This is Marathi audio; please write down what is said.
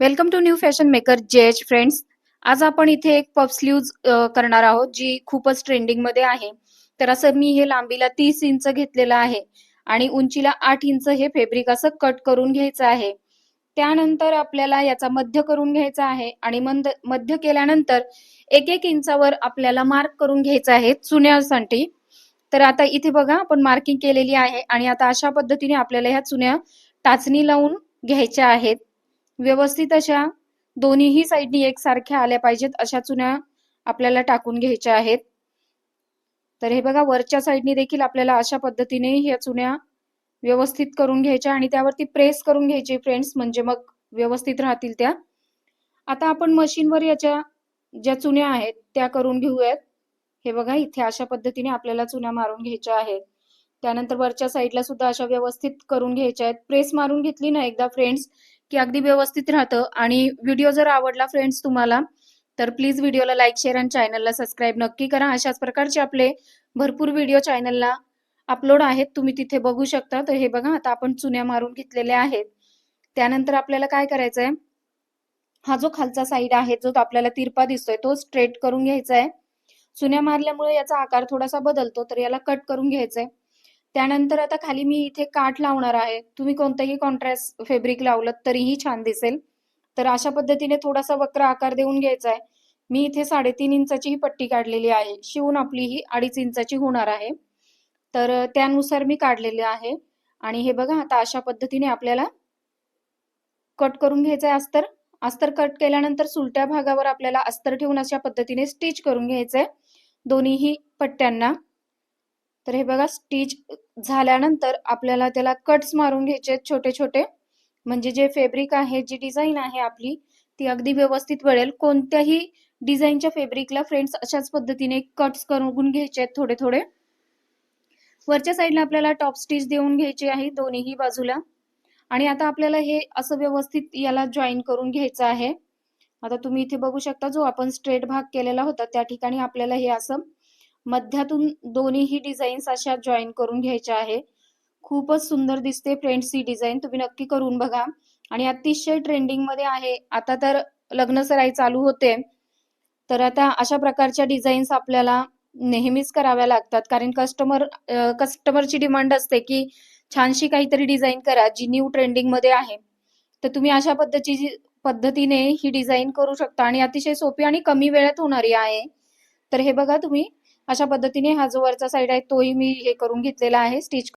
Welcome to new fashion maker जेच friends आज आपण इथे एक पफ स्लीव्ज करणार आहोत जी खूपच ट्रेंडिंगमध्ये आहे. तर असं मी हे लांबीला तीस इंच घेतलेलं आहे आणि उंचीला आठ इंच हे फेब्रिक असं कट करून घ्यायचं आहे. त्यानंतर आपल्याला याचा मध्य करून घ्यायचा आहे आणि मंद मध्य केल्यानंतर एक एक इंचावर आपल्याला मार्क करून घ्यायचा आहे चुन्यासाठी. तर आता इथे बघा आपण मार्किंग केलेली आहे आणि आता अशा पद्धतीने आपल्याला ह्या चुन्या टाचणी लावून घ्यायच्या आहेत. व्यवस्थित अशा दोन्हीही साईडनी एकसारख्या आल्या पाहिजेत अशा चुन्या आपल्याला टाकून घ्यायच्या आहेत. तर हे बघा वरच्या साईडनी देखील आपल्याला अशा पद्धतीने ह्या चुन्या व्यवस्थित करून घ्यायच्या आणि त्यावरती प्रेस करून घ्यायचे फ्रेंड्स म्हणजे मग व्यवस्थित राहतील त्या. आता आपण मशीनवर याच्या ज्या चुन्या आहेत त्या करून घेऊयात. हे बघा इथे अशा पद्धतीने आपल्याला चुन्या मारून घ्यायच्या आहेत. त्यानंतर वरच्या साईडला सुद्धा अशा व्यवस्थित करून घ्यायच्या आहेत. प्रेस मारून घेतली ना एकदा फ्रेंड्स की अगदी व्यवस्थित राहतं. आणि व्हिडिओ जर आवडला फ्रेंड्स तुम्हाला तर प्लीज व्हिडिओला लाईक शेअर आणि चॅनलला सबस्क्राईब नक्की करा. अशाच प्रकारचे आपले भरपूर व्हिडिओ चॅनलला अपलोड आहेत. तुम्ही तिथे बघू शकता. तर हे बघा आता आपण चुन्या मारून घेतलेल्या आहेत. त्यानंतर आपल्याला काय करायचं आहे हा जो खालचा साईड आहे जो आपल्याला तिरपा दिसतोय तो स्ट्रेट करून घ्यायचा आहे चुन्या मारल्यामुळे याचा आकार थोडासा बदलतो तर याला कट करून घ्यायचा आहे त्यानंतर आता खाली मी इथे काठ लावणार आहे. तुम्ही कोणतंही कॉन्ट्रास्ट फेब्रिक लावलं तरीही छान दिसेल. तर अशा पद्धतीने थोडासा वक्र आकार देऊन घ्यायचा आहे. मी इथे साडेतीन इंचाची ही पट्टी काढलेली आहे. शिवून आपली ही अडीच इंचाची होणार आहे. तर त्यानुसार मी काढलेले आहे. आणि हे बघा आता अशा पद्धतीने आपल्याला कट करून घ्यायचं आहे अस्तर. अस्तर कट केल्यानंतर सुलट्या भागावर आपल्याला अस्तर ठेवून अशा पद्धतीने स्टिच करून घ्यायचंय. दोन्हीही पट्ट्यांना. तर हे बघा स्टिच झाल्यानंतर आपल्याला त्याला कट्स मारून घ्यायचे छोटे छोटे. म्हणजे जे फेब्रिक आहे जी डिझाईन आहे आपली ती अगदी व्यवस्थित वळेल. कोणत्याही डिझाईनच्या फेब्रिकला फ्रेंड्स अशाच पद्धतीने कट्स करून घ्यायचे आहेत थोडे थोडे. वरच्या साईडला आपल्याला टॉप स्टिच देऊन घ्यायची आहे दोन्हीही बाजूला. आणि आता आपल्याला हे असं व्यवस्थित याला जॉईन करून घ्यायचं आहे. आता तुम्ही इथे बघू शकता जो आपण स्ट्रेट भाग केलेला होता त्या ठिकाणी आपल्याला हे असं मध्यातून दोन्हीही डिझाईन्स अशा जॉईन करून घ्यायच्या आहे. खूपच सुंदर दिसते फ्रेंड्स ही डिझाईन तुम्ही नक्की करून बघा. आणि अतिशय ट्रेंडिंगमध्ये आहे. आता तर लग्न सराई चालू होते. तर आता अशा प्रकारच्या डिझाईन्स आपल्याला नेहमीच कराव्या लागतात. कारण कस्टमर कस्टमरची डिमांड असते की छानशी काहीतरी डिझाईन करा जी न्यू ट्रेंडिंगमध्ये आहे. तर तुम्ही अशा पद्धतीची पद्धतीने ही डिझाईन करू शकता. आणि अतिशय सोपी आणि कमी वेळात होणारी आहे. तर हे बघा तुम्ही अशा पद्धतीने हा जो वरचा साईड आहे तोही मी हे करून घेतलेला आहे. स्टिच